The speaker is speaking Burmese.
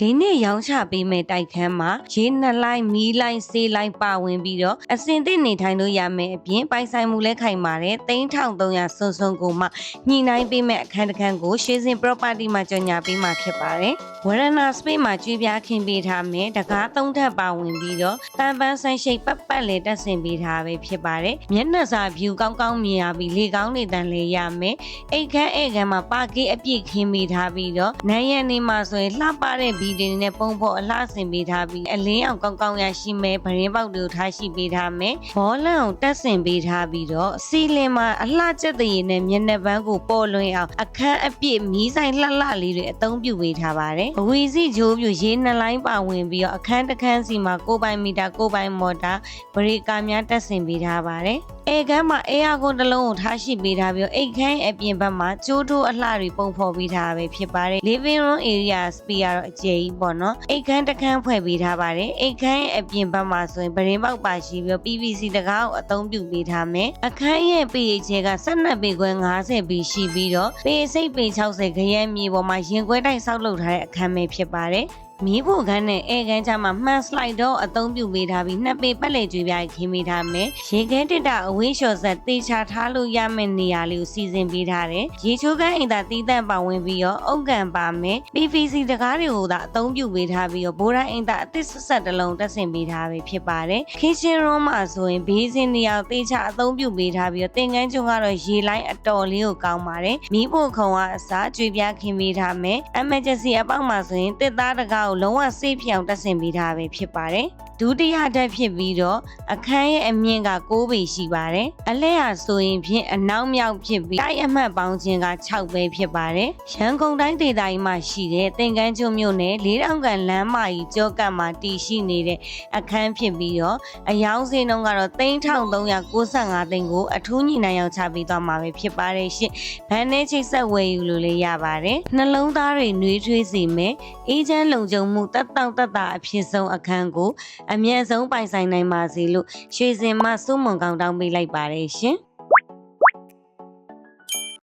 ဒီနေ့ရောင်းချပေးမဲ့တိုက်ခန်းမှာရေနှစ်လိုက်မီးလိုက်ဆေးလိုက်ပါဝင်ပြီးတော့အစင်သစ်နေထိုင်လို့ရမယ်အပြင်ပိုင်ဆိုင်မှုလည်းခိုင်ပါတယ်3300စွန်းစွန်းကိုမှညှိနှိုင်းပေးမဲ့အခန်းတစ်ခန်းကိုရွှေစင် property မှာကြော်ညာပေးမှာဖြစ်ပါတယ်ဝရဏ space မှာကျွေးပြားခင်းပေးထားမယ်တကားသုံးထပ်ပါဝင်ပြီးတော့တန်ပန်းဆိုင်ရှိတ်ပတ်ပတ်လေးတက်ဆင်ပေးထားပဲဖြစ်ပါတယ်မျက်နှာစာ view ကောင်းကောင်းမြင်ရပြီးလေကောင်းနေတန်လေးရမယ်အိတ်ခမ်းအိတ်ခမ်းမှာပါကေးအပြည့်ခင်းပေးထားပြီးတော့နန်းရံနေမှာဆိုရင်လှပတဲ့ဗီဒီယိုနဲ့ပုံဖော်အလှဆင်ပေးထားပြီးအလင်းအောင်ကောင်းကောင်းရရှိမယ်ဗရင်ပေါက်တွေကိုထားရှိပေးထားမယ်ဘောလန့်အောင်တက်ဆင်ပေးထားပြီးတော့စီလင်မှာအလှကျက်တဲ့ရည်နဲ့မျက်နှာပန်းကိုပေါ်လွင်အောင်အခန်းအပြည့်မီးဆိုင်လှလှလေးတွေအသုံးပြုပေးထားပါတယ်အဝီစီဂျိုးပြူရေနှစ်လိုင်းပါဝင်ပြီးတော့အခန်းတစ်ခန်းစီမှာကိုပိုင်မီတာကိုပိုင်မော်တာဘရီကာများတက်ဆင်ပေးထားပါတယ် အဲကမ်းမှာအေယာကွန်တစ်လုံးကိုထားရှိပေးထားပြီးတော့အိတ်ခမ်းအပြင်ဘက်မှာကျိုးထိုးအလှတွေပုံဖော်ပေးထားပဲဖြစ်ပါတယ် living room area space ကတော့အကျယ်ကြီးပေါ့နော်အိတ်ခမ်းတစ်ခန်းဖွဲ့ပေးထားပါတယ်အိတ်ခမ်းအပြင်ဘက်မှာဆိုရင်ဗရင်ပေါက်ပါရှိပြီးတော့ PVC တကားကိုအသုံးပြုပေးထားမယ်အခန်းရဲ့ pH က12ပေခွဲ50ပေရှိပြီးတော့ပေစိတ်ပေ60ခရမ်းမြေပေါ်မှာရင်ခွဲတိုက်ဆောက်လုပ်ထားတဲ့အခန်းပဲဖြစ်ပါတယ် မီးဖို့ခန်းနဲ့အဲခန်းချမှာမှန်စလိုက်တော့အသုံးပြုပေးထားပြီးနှစ်ပေပတ်လည်ကျွေးပြားခင်းပေးထားမယ်ရေခဲတစ်တာအဝေးလျှော်ဆက်တေချာထားလို့ရမယ့်နေရာလေးကိုစီစဉ်ပေးထားတယ်ရေချိုးခန်းအိမ်သာတီးတန့်ပါဝင်ပြီးတော့အုတ်ကန်ပါမယ် PVC တကားတွေကိုသာအသုံးပြုပေးထားပြီးတော့ဘိုးတိုင်းအိမ်သာအသစ်ဆက်ဆက်တစ်လုံးတက်ဆင်ပေးထားပဲဖြစ်ပါတယ် kitchen room မှာဆိုရင်ဘေးစင်နေရာကိုတေချာအသုံးပြုပေးထားပြီးတော့သင်ကန်းကျွန်းကတော့ရေလိုင်းအတော်လေးကိုကောင်းပါတယ်မီးဖို့ခုံကအစားကျွေးပြားခင်းပေးထားမယ် emergency အပေါက်မှာဆိုရင်တစ်သားတကားကိုလုံးဝဆေးပြောင်တက်ဆင်ပေးထားပဲဖြစ်ပါတယ် ဒုတိယဓာတ်ဖြစ်ပြီးတော့အခန်းရဲ့အမြင့်က6ပေရှိပါတယ်။အလဲဟာဆိုရင်ဖြင့်အနောက်မြောက်ဖြစ်ပြီးတိုက်အမှတ်ပေါင်းခြင်းက6ပဲဖြစ်ပါတယ်။ရန်ကုန်တိုင်းဒေသကြီးမှာရှိတဲ့သင်္ကန်းကျွန်းမြို့နယ်လေးတောင်ကန်လမ်းမကြီးကြောကတ်မှာတည်ရှိနေတဲ့အခန်းဖြစ်ပြီးတော့အယောင်စင်းတုံးကတော့3395သိန်းကိုအထူးညီနိုင်အောင်ချပေးသွားမှာပဲဖြစ်ပါတယ်ရှင်။ဗန်နဲ့ချိတ်ဆက်ဝယ်ယူလို့လည်းရပါတယ်။နှလုံးသားတွေနှွေးထွေးစေမယ်။အေးချမ်းလုံခြုံမှုတက်တောင့်တက်တာအဖြစ်ဆုံးအခန်းကိုအမြင့်ဆုံးပိုင်ဆိုင်နိုင်ပါစေလို့ရွှေစင်မစိုးမွန်ကောင်တောင်းပေးလိုက်ပါတယ်ရှင်။